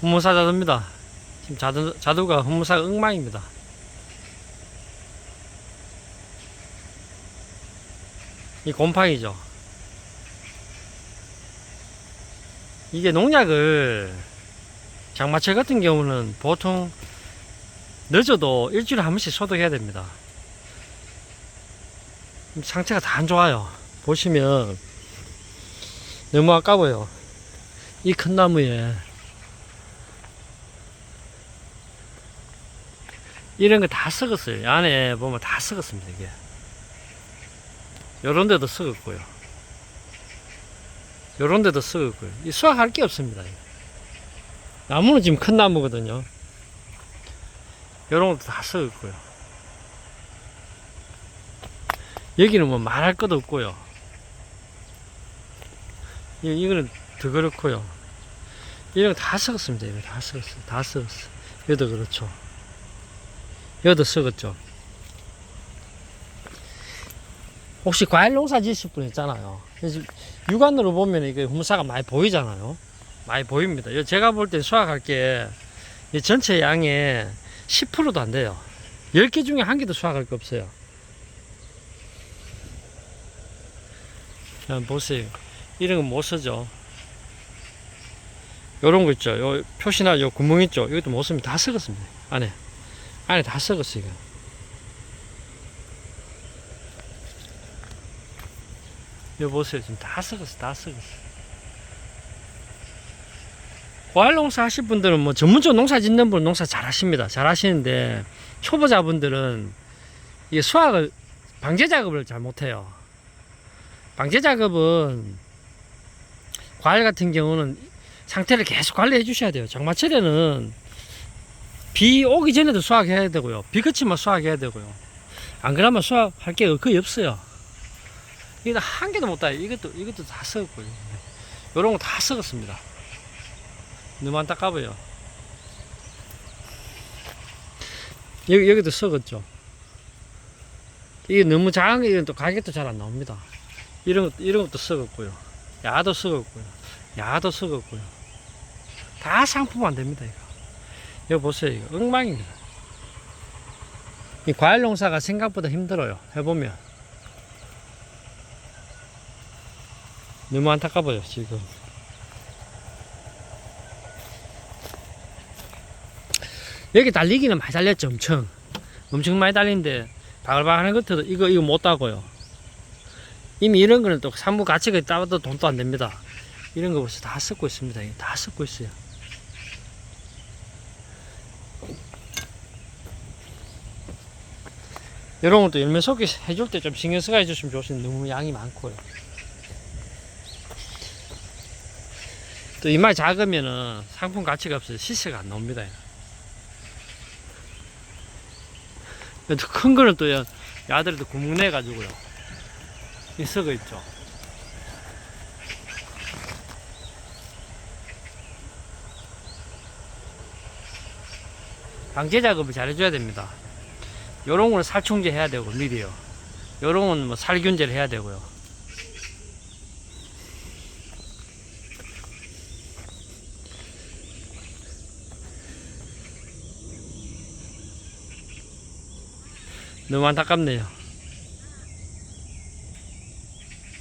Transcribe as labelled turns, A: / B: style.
A: 훈무사 자두입니다. 지금 자두, 자두가 훈무사가 엉망입니다. 이 곰팡이죠. 이게 농약을 장마철 같은 경우는 보통 늦어도 일주일에 한 번씩 소독해야 됩니다. 상태가 다 안 좋아요. 보시면 너무 아까워요. 이 큰 나무에 이런 거 다 썩었어요. 이 안에 보면 다 썩었습니다. 이게 요런 데도 썩었고요. 요런 데도 썩었고요. 이 수확할 게 없습니다. 이거. 나무는 지금 큰 나무거든요. 요런 것도 다 썩었고요. 여기는 뭐 말할 것도 없고요. 이, 이거는 더 그렇고요. 이런 거 다 썩었습니다. 이거 다 썩었어. 다 썩었어. 여기도 그렇죠. 여기도 썩었죠. 혹시 과일 농사 지으실 분 있잖아요. 육안으로 보면 이게 hum사가 많이 보이잖아요. 많이 보입니다. 요 제가 볼 때 수확할 게이 전체 양의 10%도 안 돼요. 10개 중에 한 개도 수확할 게 없어요. 자, 보세요. 이런 건 못 쓰죠. 요런 거 있죠. 요 표시나 요 구멍 있죠. 이것도 못 씁니다. 다 썩었습니다. 안에. 안에 다 썩었어, 이거. 이거 보세요. 지금 다 썩었어. 다 썩었어. 과일 농사 하실 분들은 뭐 전문적으로 농사 짓는 분은 농사 잘 하십니다. 잘 하시는데 초보자분들은 이게 수확을 방제 작업을 잘 못해요. 방제 작업은 과일 같은 경우는 상태를 계속 관리해 주셔야 돼요. 장마철에는 비 오기 전에도 수확해야 되고요. 비 그치면 수확해야 되고요. 안 그러면 수확할 게 거의 없어요. 이거 한 개도 못 따요. 이것도 이것도 다 썩었고요. 요런 거 다 썩었습니다. 너무 안타까워요. 여기 여기도 썩었죠. 이게 너무 작은 게 또 가격도 잘 안 나옵니다. 이런 이런 것도 썩었고요. 야도 썩었고요. 야도 썩었고요. 다 상품 안 됩니다, 이거. 이거 보세요, 이거. 엉망입니다. 이 과일 농사가 생각보다 힘들어요. 해보면. 너무 안타까워요, 지금. 여기 달리기는 많이 달렸죠, 엄청. 엄청 많이 달리는데, 바글바글 하는 것도 이거, 이거 못 따고요. 이미 이런 거는 또 산부 가치가 따도 돈도 안 됩니다. 이런 거 벌써 다 섞고 있습니다. 다 섞고 있어요. 이런 것도 열매 속이 해줄 때 좀 신경 써가 해주시면 좋습니다. 너무 양이 많고요. 또 이마이 작으면은 상품 가치가 없어서 시세가 안 나옵니다. 또큰 거는 또 야- 야들이 또 구멍 내 가지고요. 이 썩어 있죠. 방제 작업을 잘 해줘야 됩니다. 요런 거는 살충제 해야 되고 미리요. 요런 거는 뭐 살균제를 해야 되고요. 너무 안타깝네요.